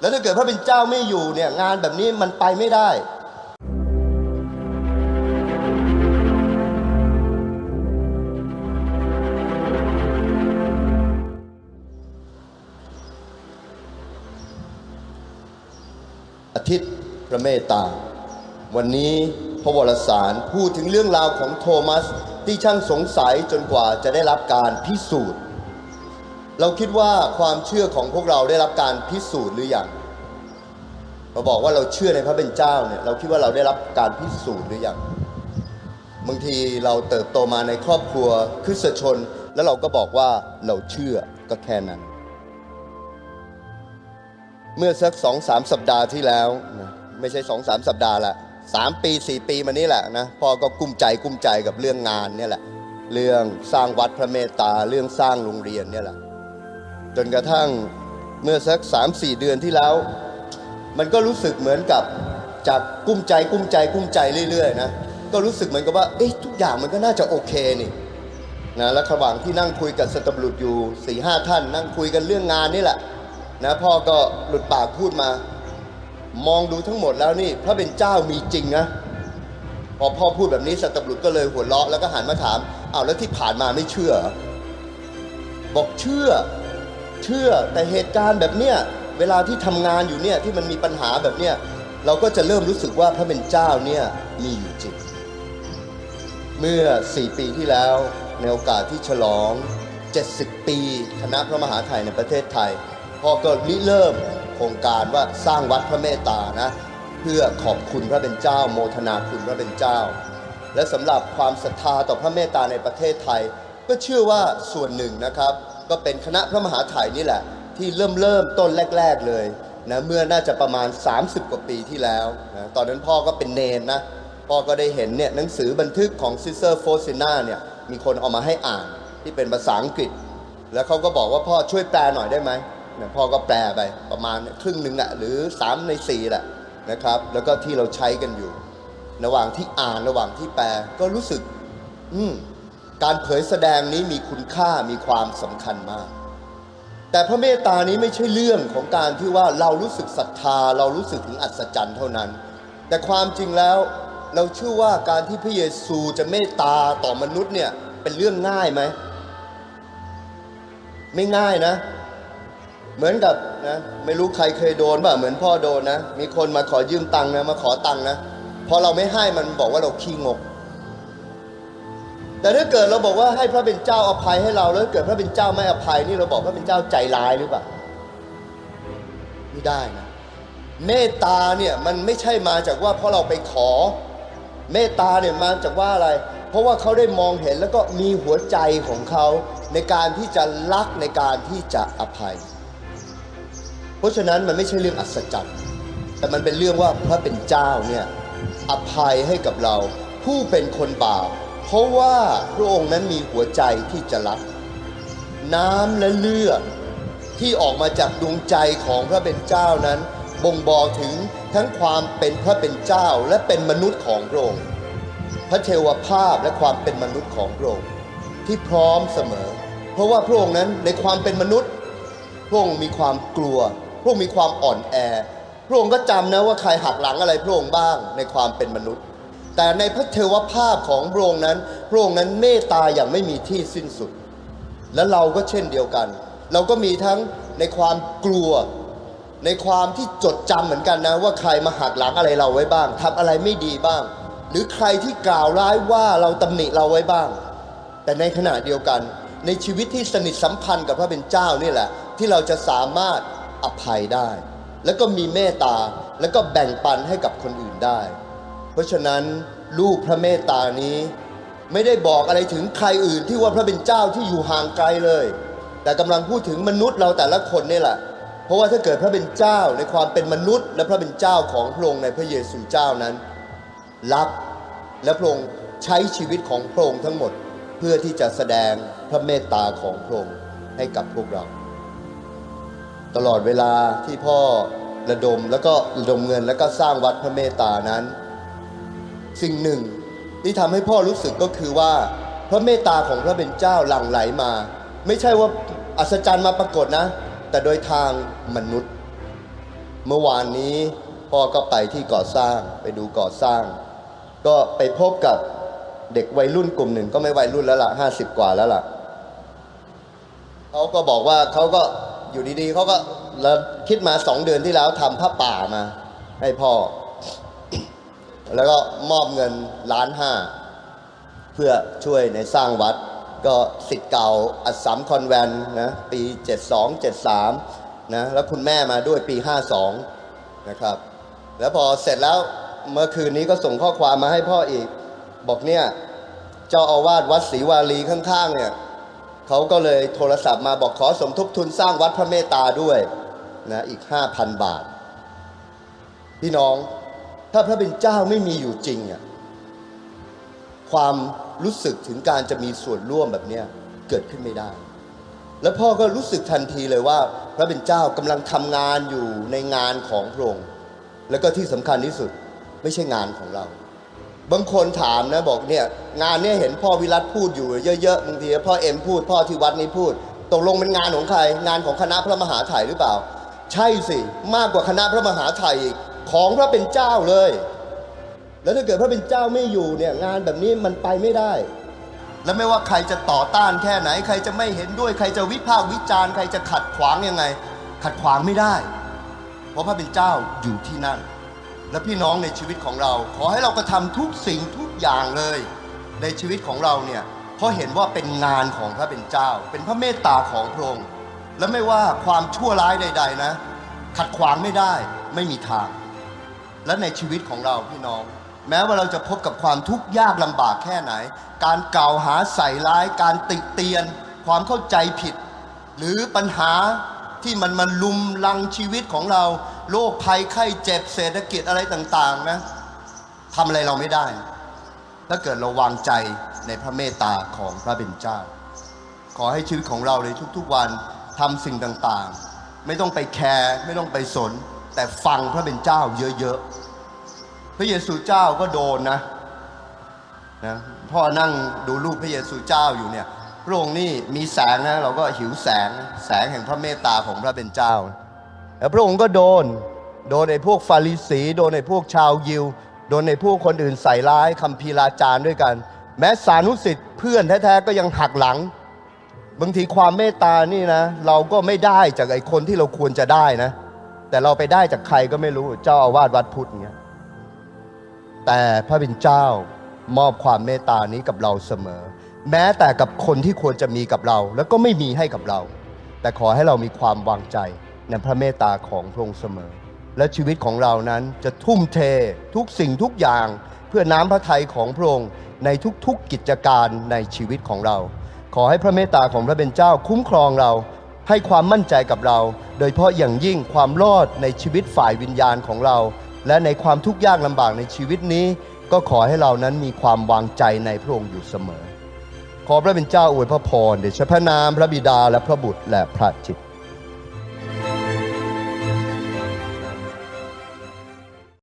แล้วถ้าเกิดพระเป็นเจ้าไม่อยู่เนี่ยงานแบบนี้มันไปไม่ได้อาทิตย์พระเมตตา วันนี้พระวรสารพูดถึงเรื่องราวของโทมัสที่ช่างสงสัยจนกว่าจะได้รับการพิสูจน์ เราคิดว่าความเชื่อของพวกเราได้รับการพิสูจน์หรือยังเราบอกว่าเราเชื่อในพระเป็นเจ้าเนี่ยเราคิดว่าเราได้รับการพิสูจน์หรือยังบางทีเราเติบโตมาในครอบครัวคริสชน แล้วเราก็บอกว่าเราเชื่อก็แค่นั้น เมื่อสักสองสามสัปดาห์ที่แล้วนะไม่ใช่สองสามสัปดาห์ละสามปีสี่ปีมานี้แหละนะพ่อก็กุ้มใจกุ้มใจกับเรื่องงานเนี่ยแหละ เรื่องสร้างวัดพระเมตตาเรื่องสร้างโรงเรียนเนี่ยแหละ จนกระทั่งเมื่อสักสามสี่เดือนที่แล้ว มันก็รู้สึกเหมือนกับจากกุ้มใจกุ้มใจกุ้มใจเรื่อยๆนะก็รู้สึกเหมือนกับว่าเอ๊ะทุกอย่างมันก็น่าจะโอเคนี่นะแล้วระหว่างที่นั่งคุยกับสตบลุดอยู่สี่ห้าท่าน นั่งคุยกันเรื่องงานนี่แหละนะพ่อก็หลุดปากพูดมา มองดูทั้งหมดแล้วนี่พระเป็นเจ้ามีจริงนะพอพ่อพูดแบบนี้สตบุรุษก็เลยหัวเราะแล้วก็หันมาถามอ้าวแล้วที่ผ่านมาไม่เชื่อ บอกเชื่อ เชื่อแต่เหตุการณ์แบบเนี้ยเวลาที่ทำงานอยู่เนี่ยที่มันมีปัญหาแบบเนี้ยเราก็จะเริ่มรู้สึกว่าพระเป็นเจ้าเนี่ยมีอยู่จริงเมื่อ 4 ปีที่แล้วในโอกาสที่ฉลอง 70 ปีคณะพระมหาไทยในประเทศไทยพ่อก็ริเริ่มโครงการว่าสร้างวัดพระเมตตานะเพื่อขอบคุณพระเป็นเจ้า โมทนาคุณพระเป็นเจ้า และสำหรับความศรัทธาต่อพระเมตตาในประเทศไทย ก็เชื่อว่าส่วนหนึ่งนะครับ ก็เป็นคณะพระมหาไทยนี่แหละ ที่เริ่มเริ่มต้นแรก ๆเลยนะเมื่อน่าจะประมาณ 30 กว่าปีที่แล้วนะตอนนั้นพ่อก็เป็นเนนนะพ่อก็ได้เห็นเนี่ยหนังสือบันทึกของซิสเตอร์โฟซิน่าเนี่ยมีคนเอามาให้อ่านที่เป็นภาษาอังกฤษ แล้วเขาก็บอกว่าพ่อช่วยแปลหน่อยได้ไหมเนี่ยพ่อก็แปลไปประมาณครึ่งหนึ่งแหละหรือ 3 ใน4แหละนะครับแล้วก็ที่เราใช้กันอยู่ ระหว่างที่อ่านระหว่างที่แปลก็รู้สึก อืม การเผยแสดงนี้มีคุณค่ามีความสำคัญมาก แต่พระเมตตานี้ไม่ใช่เรื่องของการที่ว่าเรารู้สึกศรัทธา เรารู้สึกถึงอัศจรรย์เท่านั้น แต่ความจริงแล้วเราเชื่อว่าการที่พระเยซูจะเมตตาต่อมนุษย์เนี่ยเป็นเรื่องง่ายไหม ไม่ง่ายนะ เหมือนกับนะไม่รู้ใครเคยโดนป่ะเหมือนพ่อโดนนะ มีคนมาขอยืมตังค์นะมาขอตังค์นะพอเราไม่ให้มันบอกว่าเราขี้งก แต่ถ้าเกิดเราบอกว่าให้พระเป็นเจ้าอภัยให้เราแล้วเกิดพระเป็นเจ้าไม่อภัยนี่เราบอกพระเป็นเจ้าใจร้ายหรือเปล่าไม่ได้นะเมตตาเนี่ยมันไม่ใช่มาจากว่าเพราะเราไปขอ เมตตาเนี่ยมาจากว่าอะไร เพราะว่าเขาได้มองเห็นแล้วก็มีหัวใจของเขาในการที่จะรักในการที่จะอภัย เพราะฉะนั้นมันไม่ใช่เรื่องอัศจรรย์แต่มันเป็นเรื่องว่าพระเป็นเจ้าเนี่ยอภัยให้กับเราผู้เป็นคนบาป เพราะว่าพระองค์นั้นมีหัวใจที่จะรัก น้ำและเลือดที่ออกมาจากดวงใจของพระเป็นเจ้านั้น บ่งบอกถึงทั้งความเป็นพระเป็นเจ้าและเป็นมนุษย์ของพระองค์พระเทวภาพและความเป็นมนุษย์ของพระองค์ที่พร้อมเสมอ เพราะว่าพระองค์นั้นในความเป็นมนุษย์พระองค์มีความกลัว พระองค์มีความอ่อนแอ พระองค์ก็จำนะว่าใครหักหลังอะไรพระองค์บ้างในความเป็นมนุษย์ แต่ในพระเทวภาพของพระองค์นั้นพระองค์นั้นเมตตาอย่างไม่มีที่สิ้นสุด และเราก็เช่นเดียวกัน เราก็มีทั้งในความกลัว ในความที่จดจำเหมือนกันนะว่าใครมาหักหลังอะไรเราไว้บ้างทำอะไรไม่ดีบ้าง หรือใครที่กล่าวร้ายว่าเราตำหนิเราไว้บ้าง แต่ในขณะเดียวกันในชีวิตที่สนิทสัมพันธ์กับพระเป็นเจ้านี่แหละ ที่เราจะสามารถอภัยได้ แล้วก็มีเมตตาแล้วก็แบ่งปันให้กับคนอื่นได้ เพราะฉะนั้น รูปพระเมตตานี้ ไม่ได้บอกอะไรถึงใครอื่นที่ว่าพระเป็นเจ้าที่อยู่ห่างไกลเลย แต่กำลังพูดถึงมนุษย์เราแต่ละคนนี่แหละ เพราะว่าถ้าเกิดพระเป็นเจ้าในความเป็นมนุษย์ และพระเป็นเจ้าของพระองค์ในพระเยซูเจ้านั้น รักและพระองค์ใช้ชีวิตของพระองค์ทั้งหมดเพื่อที่จะแสดงพระเมตตาของพระองค์ให้กับพวกเรา ตลอดเวลาที่พ่อระดมแล้วก็ระดมเงินแล้วก็สร้างวัดพระเมตตานั้น สิ่งหนึ่ง ที่ทำให้พ่อรู้สึกก็คือว่า พระเมตตาของพระเป็นเจ้าหลั่งไหลมา ไม่ใช่ว่าอัศจรรย์มาปรากฏนะ แต่โดยทางมนุษย์ เมื่อวานนี้พ่อก็ไปที่ก่อสร้างไปดูก่อสร้าง ก็ไปพบกับเด็กวัยรุ่นกลุ่มหนึ่งก็ไม่วัยรุ่นแล้วล่ะห้าสิบกว่าแล้วล่ะเขาก็บอกว่าเขาก็อยู่ดีๆเขาก็แล้วคิดมาสองเดือนที่แล้วทำผ้าป่ามา ให้พ่อ แล้วก็มอบเงินล้านห้าเพื่อช่วยในสร้างวัด ก็สิทธิ์เก่าอัสสัมคอนแวนนะปี 72 73นะแล้วคุณแม่มาด้วยปี 52 นะครับ แล้วพอเสร็จแล้วเมื่อคืนนี้ก็ส่งข้อความมาให้พ่ออีก บอกเนี่ย เจ้าอาวาสวัดศรีวาลีข้างๆเนี่ยเขาก็เลยโทรศัพท์มาบอกขอสมทบทุนสร้างวัดพระเมตตาด้วยนะอีก 5,000 บาท พี่น้อง ถ้าพระเป็นเจ้าไม่มีอยู่จริงอะความรู้สึกถึงการจะมีส่วนร่วมแบบเนี้ยเกิดขึ้นไม่ได้ แล้วพ่อก็รู้สึกทันทีเลยว่า พระเป็นเจ้ากำลังทำงานอยู่ในงานของพระองค์แล้วก็ที่สำคัญที่สุดไม่ใช่งานของเรา บางคนถามนะบอกเนี่ยงานเนี่ยเห็นพ่อวิรัตพูดอยู่เยอะๆบางทีพ่อเอ็มพูด พ่อที่วัดนี้พูดตกลงเป็นงานของใครงานของคณะพระมหาไถ่หรือเปล่า ใช่สิมากกว่าคณะพระมหาไถ่อีก ของพระเป็นเจ้าเลย แล้วถ้าเกิดพระเป็นเจ้าไม่อยู่เนี่ยงานแบบนี้มันไปไม่ได้ แล้วไม่ว่าใครจะต่อต้านแค่ไหน ใครจะไม่เห็นด้วย ใครจะวิพากษ์วิจารณ์ ใครจะขัดขวางยังไง ขัดขวางไม่ได้ เพราะพระเป็นเจ้าอยู่ที่นั่น และพี่น้องในชีวิตของเรา ขอให้เรากระทำทุกสิ่งทุกอย่างเลย ในชีวิตของเราเนี่ยเพราะเห็นว่าเป็นงานของพระเป็นเจ้า เป็นพระเมตตาของพระองค์และไม่ว่าความชั่วร้ายใด ๆ นะ ขัดขวางไม่ได้ไม่มีทาง และในชีวิตของเราพี่น้อง แม้ว่าเราจะพบกับความทุกข์ยากลำบากแค่ไหน การกล่าวหาใส่ร้าย การติเตียน ความเข้าใจผิด หรือปัญหาที่มันมาลุมลังชีวิตของเราโรคภัยไข้เจ็บเศรษฐกิจอะไรต่างๆนะทำอะไรเราไม่ได้ ถ้าเกิดเราวางใจในพระเมตตาของพระเป็นเจ้า ขอให้ชีวิตของเราในทุกๆวันทำสิ่งต่างๆ ไม่ต้องไปแคร์ไม่ต้องไปสน แต่ฟังพระเป็นเจ้าเยอะๆ พระเยซูเจ้าก็โดนนะนะพ่อนั่งดูรูปพระเยซูเจ้าอยู่เนี่ยพระองค์นี่มีแสงนะเราก็หิวแสงแสงแห่งพระเมตตาของพระเป็นเจ้า แล้วพระองค์ก็โดน โดนไอ้พวกฟาริสีโดนไอ้พวกชาวยิว โดนไอ้พวกคนอื่นใส่ร้ายคำพีราจาร์ด้วยกัน แม้สานุสิทธิ์เพื่อนแท้ๆก็ยังหักหลัง บางทีความเมตตานี่นะ เราก็ไม่ได้จากไอ้คนที่เราควรจะได้นะ แต่เราไปได้จากใครก็ไม่รู้เจ้าอาวาสวัดพุทธเงี้ยแต่พระบิดเจ้ามอบความเมตตานี้กับเราเสมอ แม้แต่กับคนที่ควรจะมีกับเรา แล้วก็ไม่มีให้กับเรา แต่ขอให้เรามีความวางใจในพระเมตตาของพระองค์เสมอ และชีวิตของเรานั้นจะทุ่มเททุกสิ่งทุกอย่าง เพื่อน้ำพระทัยของพระองค์ในทุกๆกิจการในชีวิตของเรา ขอให้พระเมตตาของพระเป็นเจ้าคุ้มครองเรา ให้ความมั่นใจกับเรา โดยเฉพาะอย่างยิ่งความรอดในชีวิตฝ่ายวิญญาณของเรา และในความทุกข์ยากลำบากในชีวิตนี้ ก็ขอให้เรานั้นมีความวางใจในพระองค์อยู่เสมอ ขอพระเป็นเจ้าอวยพระพรเดชพระนามพระบิดาและพระบุตรและพระจิต